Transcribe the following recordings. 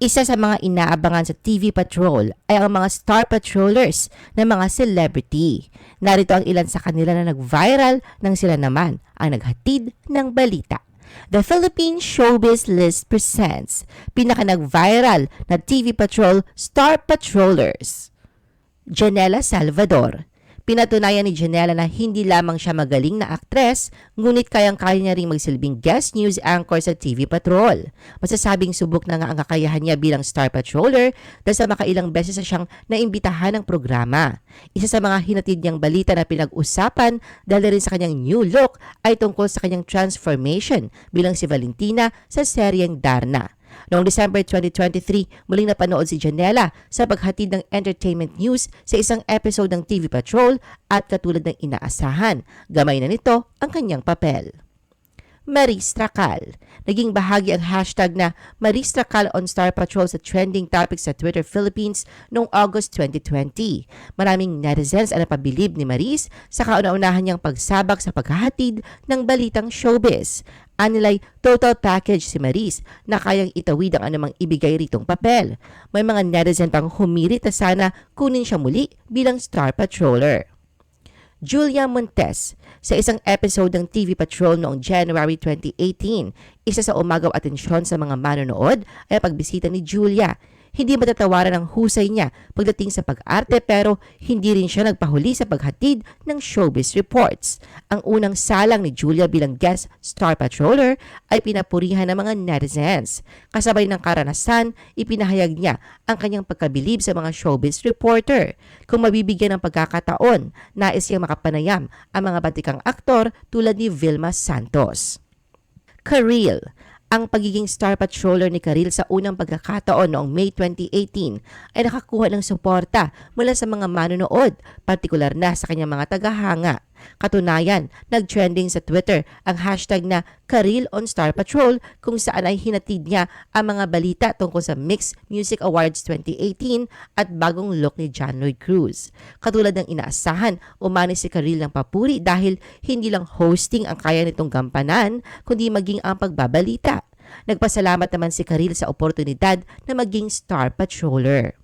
Isa sa mga inaabangan sa TV Patrol ay ang mga star patrollers na mga celebrity. Narito ang ilan sa kanila na nag-viral nang sila naman ang naghatid ng balita. The Philippine Showbiz List presents pinaka nag-viral na TV Patrol Star Patrollers. Janela Salvador. Pinatunayan ni Janela na hindi lamang siya magaling na aktres, ngunit kayang-kaya niya ring magsilbing guest news anchor sa TV Patrol. Masasabing subok na nga ang kakayahan niya bilang star patroller dahil sa makailang beses na siyang naimbitahan ng programa. Isa sa mga hinatid niyang balita na pinag-usapan dahil rin sa kanyang new look ay tungkol sa kanyang transformation bilang si Valentina sa seryeng Darna. Noong December 2023, muling napanood si Janela sa paghatid ng entertainment news sa isang episode ng TV Patrol at katulad ng inaasahan, gamay na nito ang kanyang papel. Maris Tracal. Naging bahagi ang hashtag na Tracal on Star Patrol sa trending topics sa Twitter Philippines noong August 2020. Maraming netizens ang napabilib ni Maris sa kauna-unahan niyang pagsabak sa paghahatid ng balitang showbiz. Anilay total package si Maris na kayang itawid ang anumang ibigay ritong papel. May mga netizen pang humirit na sana kunin siya muli bilang star patroller. Julia Montes sa isang episode ng TV Patrol noong January 2018. Isa sa umagaw atensyon sa mga manonood ay pagbisita ni Julia. Hindi matatawaran ang husay niya pagdating sa pag-arte pero hindi rin siya nagpahuli sa paghatid ng showbiz reports. Ang unang salang ni Julia bilang guest star patroller ay pinapurihan ng mga netizens. Kasabay ng karanasan, ipinahayag niya ang kanyang pagkabilib sa mga showbiz reporter. Kung mabibigyan ng pagkakataon, nais siyang makapanayam ang mga batikang aktor tulad ni Vilma Santos. Karil, ang pagiging star patroller ni Karil sa unang pagkakataon noong May 2018 ay nakakuha ng suporta mula sa mga manonood, partikular na sa kanyang mga tagahanga. Katunayan, nag-trending sa Twitter ang hashtag na Karil on Star Patrol kung saan ay hinatid niya ang mga balita tungkol sa Mixed Music Awards 2018 at bagong look ni John Lloyd Cruz. Katulad ng inaasahan, umani si Karil ng papuri dahil hindi lang hosting ang kaya nitong gampanan, kundi maging ang pagbabalita. Nagpasalamat naman si Karil sa oportunidad na maging star patroller.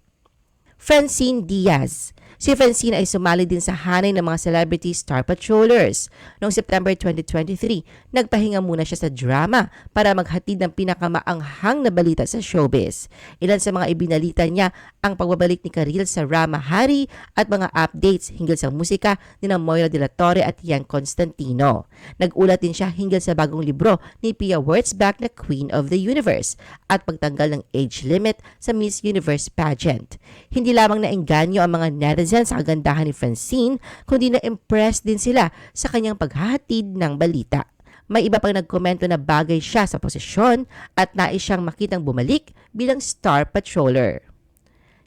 Francine Diaz Si Francine ay sumali din sa hanay ng mga celebrity star patrollers. Noong September 2023, nagpahinga muna siya sa drama para maghatid ng pinakamaanghang na balita sa showbiz. Ilan sa mga ibinalita niya ang pagbabalik ni Karil sa Rama Hari at mga updates hinggil sa musika ni na Moira de la Torre at Ian Constantino. Nagulat din siya hinggil sa bagong libro ni Pia Wurtzbach na Queen of the Universe at pagtanggal ng age limit sa Miss Universe pageant. Hindi lamang naengganyo ang mga netizens netizens sa kagandahan ni Francine, kundi na-impress din sila sa kanyang paghahatid ng balita. May iba pang nagkomento na bagay siya sa posisyon at nais siyang makitang bumalik bilang star patroller.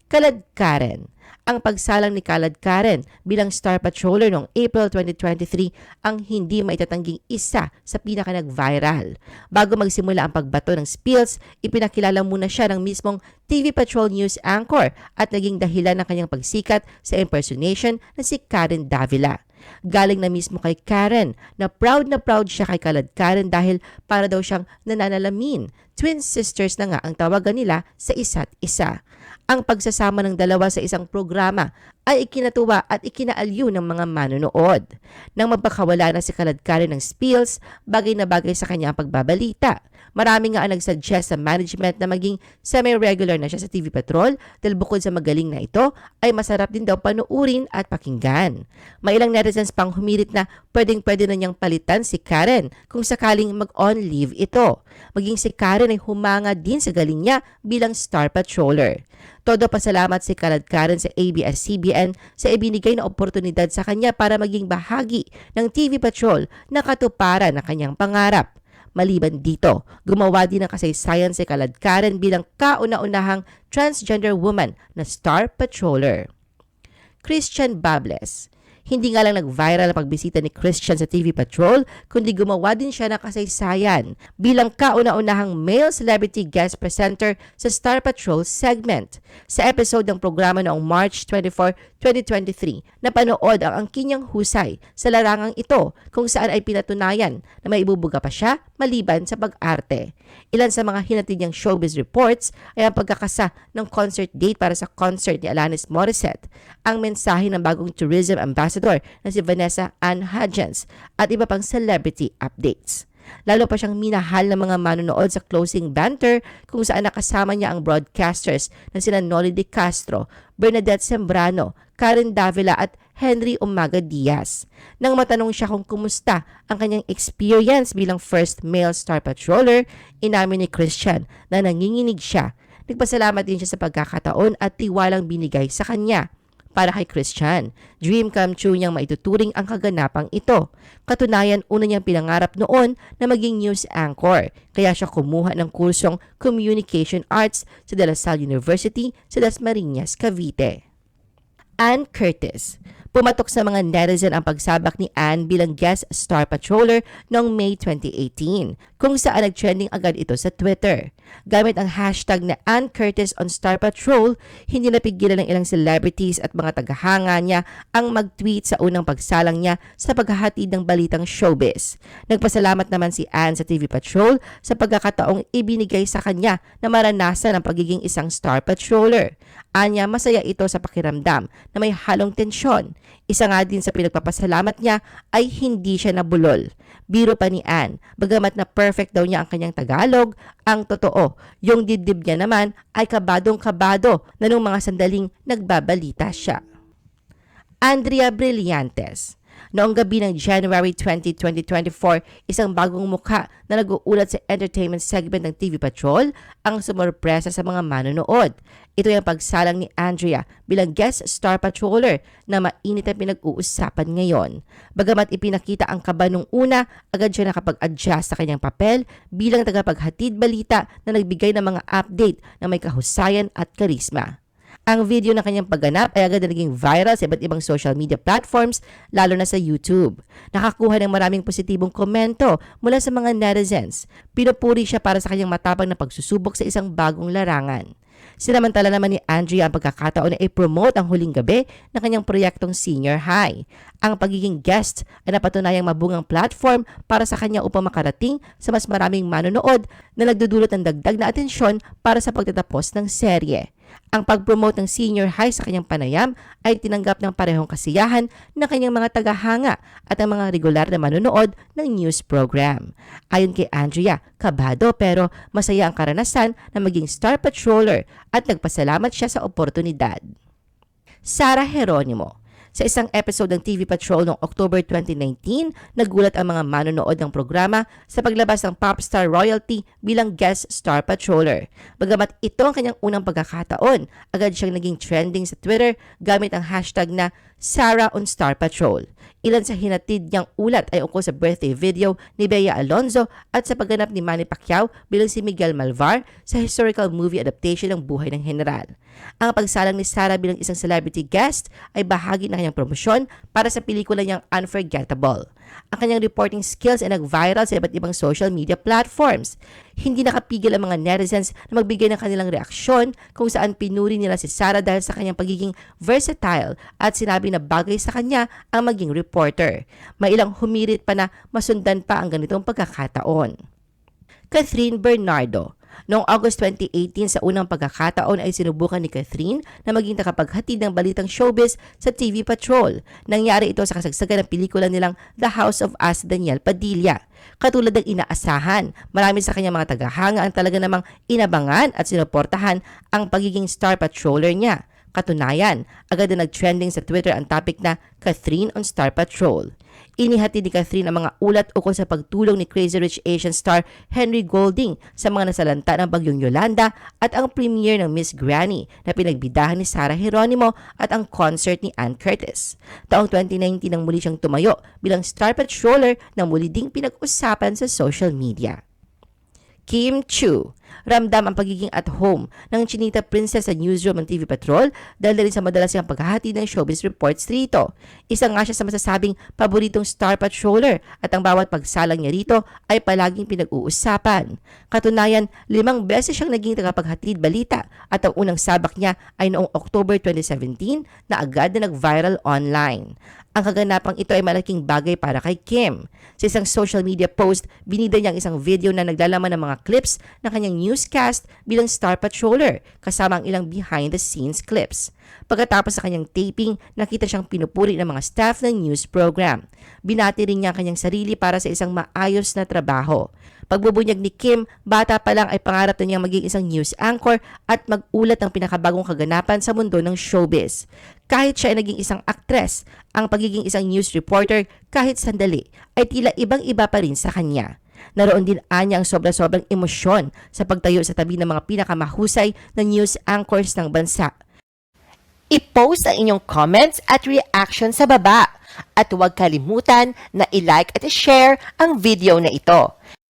Kalad Karen ang pagsalang ni Kalad Karen bilang Star Patroller noong April 2023 ang hindi maitatangging isa sa pinaka nag-viral. Bago magsimula ang pagbato ng spills, ipinakilala muna siya ng mismong TV Patrol News anchor at naging dahilan ng kanyang pagsikat sa impersonation na si Karen Davila. Galing na mismo kay Karen na proud na proud siya kay Kalad Karen dahil para daw siyang nananalamin. Twin sisters na nga ang tawagan nila sa isa't isa. Ang pagsasama ng dalawa sa isang programa ay ikinatuwa at ikinaalyo ng mga manonood. Nang magpakawala na si Kaladkari ng spills, bagay na bagay sa kanya ang pagbabalita. Marami nga ang nagsuggest sa management na maging semi-regular na siya sa TV Patrol dahil bukod sa magaling na ito, ay masarap din daw panuurin at pakinggan. May ilang netizens pang humirit na pwedeng pwede na niyang palitan si Karen kung sakaling mag-on leave ito. Maging si Karen ay humanga din sa galing niya bilang star patroller. Todo pasalamat si Kalad Karen sa ABS-CBN sa ibinigay na oportunidad sa kanya para maging bahagi ng TV Patrol na katuparan ng kanyang pangarap. Maliban dito, gumawa din ng kasaysayan si Kalad Karen bilang kauna-unahang transgender woman na star patroller. Christian Bables Hindi nga lang nag-viral ang pagbisita ni Christian sa TV Patrol, kundi gumawa din siya ng kasaysayan bilang kauna-unahang male celebrity guest presenter sa Star Patrol segment. Sa episode ng programa noong March 24, 2023, napanood ang angkinyang husay sa larangang ito kung saan ay pinatunayan na may ibubuga pa siya maliban sa pag-arte. Ilan sa mga hinatid niyang showbiz reports ay ang pagkakasa ng concert date para sa concert ni Alanis Morissette, ang mensahe ng bagong tourism ambassador na si Vanessa Ann Hudgens at iba pang celebrity updates. Lalo pa siyang minahal ng mga manonood sa closing banter kung saan nakasama niya ang broadcasters na sina Noli De Castro, Bernadette Sembrano, Karen Davila at Henry Umaga Diaz. Nang matanong siya kung kumusta ang kanyang experience bilang first male Star Patroller, inamin ni Christian na nanginginig siya. Nagpasalamat din siya sa pagkakataon at tiwalang binigay sa kanya para kay Christian. Dream come true niyang maituturing ang kaganapang ito. Katunayan, una niyang pinangarap noon na maging news anchor. Kaya siya kumuha ng kursong Communication Arts sa De La Salle University sa Dasmariñas, Cavite. Ann Curtis. Pumatok sa mga netizen ang pagsabak ni Ann bilang guest star patroller noong May 2018, kung saan nag-trending agad ito sa Twitter. Gamit ang hashtag na Ann Curtis on Star Patrol, hindi napigilan ng ilang celebrities at mga tagahanga niya ang mag-tweet sa unang pagsalang niya sa paghahatid ng balitang showbiz. Nagpasalamat naman si Ann sa TV Patrol sa pagkakataong ibinigay sa kanya na maranasan ang pagiging isang star patroller. Anya, masaya ito sa pakiramdam na may halong tensyon. Isa nga din sa pinagpapasalamat niya ay hindi siya nabulol. Biro pa ni Ann, bagamat na perfect daw niya ang kanyang Tagalog, ang totoo, yung dibdib niya naman ay kabadong-kabado na nung mga sandaling nagbabalita siya. Andrea Brillantes Noong gabi ng January 20, 2024, isang bagong mukha na nag-uulat sa entertainment segment ng TV Patrol ang sumurpresa sa mga manonood. Ito yung pagsalang ni Andrea bilang guest star patroller na mainit ang pinag-uusapan ngayon. Bagamat ipinakita ang kaba nung una, agad siya nakapag-adjust sa kanyang papel bilang tagapaghatid balita na nagbigay ng mga update na may kahusayan at karisma. Ang video ng kanyang pagganap ay agad na naging viral sa iba't ibang social media platforms, lalo na sa YouTube. Nakakuha ng maraming positibong komento mula sa mga netizens. Pinupuri siya para sa kanyang matapang na pagsusubok sa isang bagong larangan. Sinamantala naman ni Andrea ang pagkakataon na i-promote ang huling gabi ng kanyang proyektong Senior High. Ang pagiging guest ay napatunayang mabungang platform para sa kanya upang makarating sa mas maraming manonood na nagdudulot ng dagdag na atensyon para sa pagtatapos ng serye. Ang pag-promote ng senior high sa kanyang panayam ay tinanggap ng parehong kasiyahan ng kanyang mga tagahanga at ang mga regular na manonood ng news program. Ayon kay Andrea, kabado pero masaya ang karanasan na maging star patroller at nagpasalamat siya sa oportunidad. Sara Heronimo sa isang episode ng TV Patrol noong October 2019, nagulat ang mga manonood ng programa sa paglabas ng popstar royalty bilang guest star patroller. Bagamat ito ang kanyang unang pagkakataon, agad siyang naging trending sa Twitter gamit ang hashtag na Sarah on Star Patrol. Ilan sa hinatid niyang ulat ay ukol sa birthday video ni Bea Alonzo at sa pagganap ni Manny Pacquiao bilang si Miguel Malvar sa historical movie adaptation ng Buhay ng General. Ang pagsalang ni Sarah bilang isang celebrity guest ay bahagi ng kanyang promosyon para sa pelikula niyang Unforgettable. Ang kanyang reporting skills ay nag-viral sa iba't ibang social media platforms. Hindi nakapigil ang mga netizens na magbigay ng kanilang reaksyon kung saan pinuri nila si Sarah dahil sa kanyang pagiging versatile at sinabi na bagay sa kanya ang maging reporter. May ilang humirit pa na masundan pa ang ganitong pagkakataon. Catherine Bernardo Noong August 2018 sa unang pagkakataon ay sinubukan ni Catherine na maging takapaghatid ng balitang showbiz sa TV Patrol. Nangyari ito sa kasagsagan ng pelikula nilang The House of Us Daniel Padilla. Katulad ng inaasahan, marami sa kanyang mga tagahanga ang talaga namang inabangan at sinuportahan ang pagiging star patroller niya. Katunayan, agad na nag-trending sa Twitter ang topic na Catherine on Star Patrol. Inihati ni Catherine ang mga ulat ukol sa pagtulong ni Crazy Rich Asian star Henry Golding sa mga nasalanta ng bagyong Yolanda at ang premiere ng Miss Granny na pinagbidahan ni Sarah Geronimo at ang concert ni Ann Curtis. Taong 2019 nang muli siyang tumayo bilang star patroller na muli ding pinag-usapan sa social media. Kim Chu. Ramdam ang pagiging at home ng Chinita Princess sa newsroom ng TV Patrol dahil rin sa madalas niyang paghahati ng showbiz reports rito. Isa nga siya sa masasabing paboritong Star Patroller at ang bawat pagsalang niya rito ay palaging pinag-uusapan. Katunayan, limang beses siyang naging tagapaghatid balita at ang unang sabak niya ay noong October 2017 na agad na nag-viral online. Ang kaganapang ito ay malaking bagay para kay Kim. Sa isang social media post, binida niya ang isang video na naglalaman ng mga clips ng kanyang newscast bilang Star Patroller kasama ang ilang behind-the-scenes clips. Pagkatapos sa kanyang taping, nakita siyang pinupuri ng mga staff ng news program. Binati rin niya ang kanyang sarili para sa isang maayos na trabaho. Pagbubunyag ni Kim, bata pa lang ay pangarap na niyang maging isang news anchor at mag-ulat ng pinakabagong kaganapan sa mundo ng showbiz. Kahit siya ay naging isang aktres, ang pagiging isang news reporter kahit sandali ay tila ibang-iba pa rin sa kanya. Naroon din anya ang sobra-sobrang emosyon sa pagtayo sa tabi ng mga pinakamahusay na news anchors ng bansa. I-post ang inyong comments at reaction sa baba. At huwag kalimutan na i-like at i-share ang video na ito.